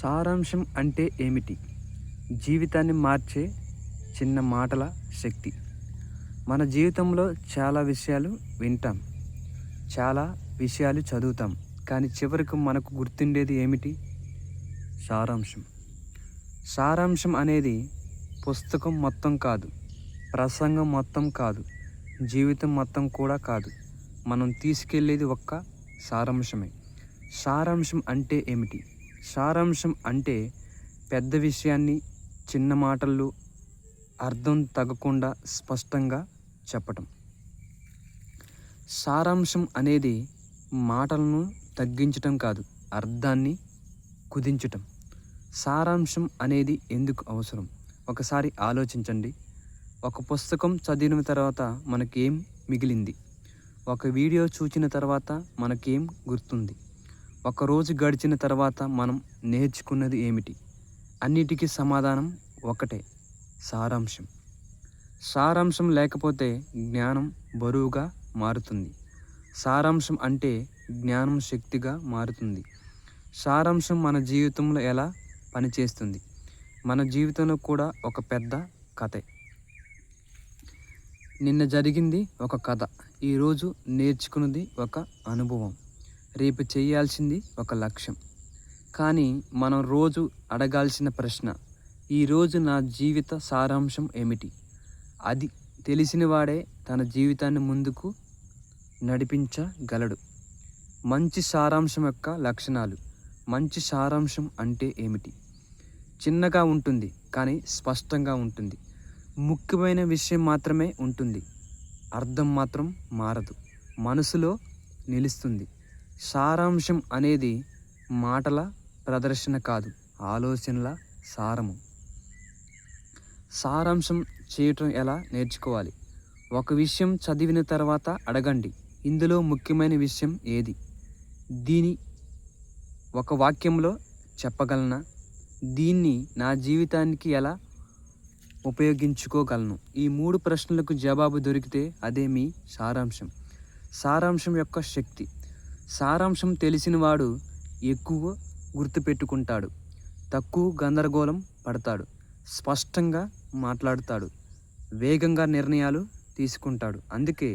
సారాంశం అంటే ఏమిటి? జీవితాన్ని మార్చే చిన్న మాటల శక్తి. మన జీవితంలో చాలా విషయాలు వింటాం. చాలా విషయాలు చదువుతాం. కానీ చివరికి మనకు గుర్తుండేది ఏమిటి? సారాంశం. సారాంశం అనేది పుస్తకం మొత్తం కాదు. ప్రసంగం మొత్తం కాదు. జీవితం మొత్తం కూడా కాదు. మనం తీసుకెళ్ళేది ఒక్క సారాంశమే. సారాంశం అంటే ఏమిటి? సారాంశం అంటే పెద్ద విషయాన్ని చిన్న మాటల్లో అర్థం తగ్గకుండా స్పష్టంగా చెప్పటం. సారాంశం అనేది మాటలను తగ్గించటం కాదు అర్థాన్ని కుదించటం. సారాంశం అనేది ఎందుకు అవసరం? ఒకసారి ఆలోచించండి. ఒక పుస్తకం చదివిన తర్వాత మనకేం మిగిలింది? ఒక వీడియో చూచిన తర్వాత మనకేం గుర్తుంది? ఒకరోజు గడిచిన తర్వాత మనం నేర్చుకున్నది ఏమిటి? అన్నిటికీ సమాధానం ఒకటే సారాంశం. సారాంశం లేకపోతే జ్ఞానం బరువుగా మారుతుంది. సారాంశం అంటే జ్ఞానం శక్తిగా మారుతుంది. సారాంశం మన జీవితంలో ఎలా పనిచేస్తుంది? మన జీవితంలో కూడా ఒక పెద్ద కథే. నిన్న జరిగింది ఒక కథ. ఈరోజు నేర్చుకున్నది ఒక అనుభవం. రేపు చేయాల్సింది ఒక లక్ష్యం. కానీ మనం రోజు అడగాల్సిన ప్రశ్న ఈరోజు నా జీవిత సారాంశం ఏమిటి? అది తెలిసినవాడే తన జీవితాన్ని ముందుకు నడిపించగలడు. మంచి సారాంశం యొక్క లక్షణాలు మంచి సారాంశం అంటే ఏమిటి? చిన్నగా ఉంటుంది కానీ స్పష్టంగా ఉంటుంది. ముఖ్యమైన విషయం మాత్రమే ఉంటుంది. అర్థం మాత్రం మారదు. మనసులో నిలుస్తుంది. సారాంశం అనేది మాటల ప్రదర్శన కాదు ఆలోచనల సారము. సారాంశం చేయటం ఎలా నేర్చుకోవాలి? ఒక విషయం చదివిన తర్వాత అడగండి. ఇందులో ముఖ్యమైన విషయం ఏది? దీని ఒక వాక్యంలో చెప్పగలనా? దీన్ని నా జీవితానికి ఎలా ఉపయోగించుకోగలను? ఈ మూడు ప్రశ్నలకు జవాబు దొరికితే అదే మీ సారాంశం. సారాంశం యొక్క శక్తి. సారాంశం తెలిసినవాడు ఎక్కువ గుర్తుపెట్టుకుంటాడు. తక్కువ గందరగోళం పడతాడు. స్పష్టంగా మాట్లాడతాడు. వేగంగా నిర్ణయాలు తీసుకుంటాడు. అందుకే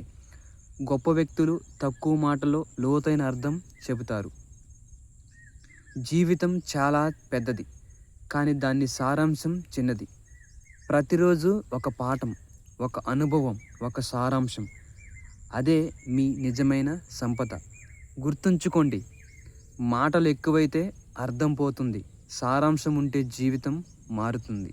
గొప్ప వ్యక్తులు తక్కువ మాటలో లోతైన అర్థం చెబుతారు. జీవితం చాలా పెద్దది కానీ దాని సారాంశం చిన్నది. ప్రతిరోజు ఒక పాఠం ఒక అనుభవం ఒక సారాంశం. అదే మీ నిజమైన సంపద. గుర్తుంచుకోండి మాటలు ఎక్కువైతే అర్థం పోతుంది సారాంశం ఉంటే జీవితం మారుతుంది.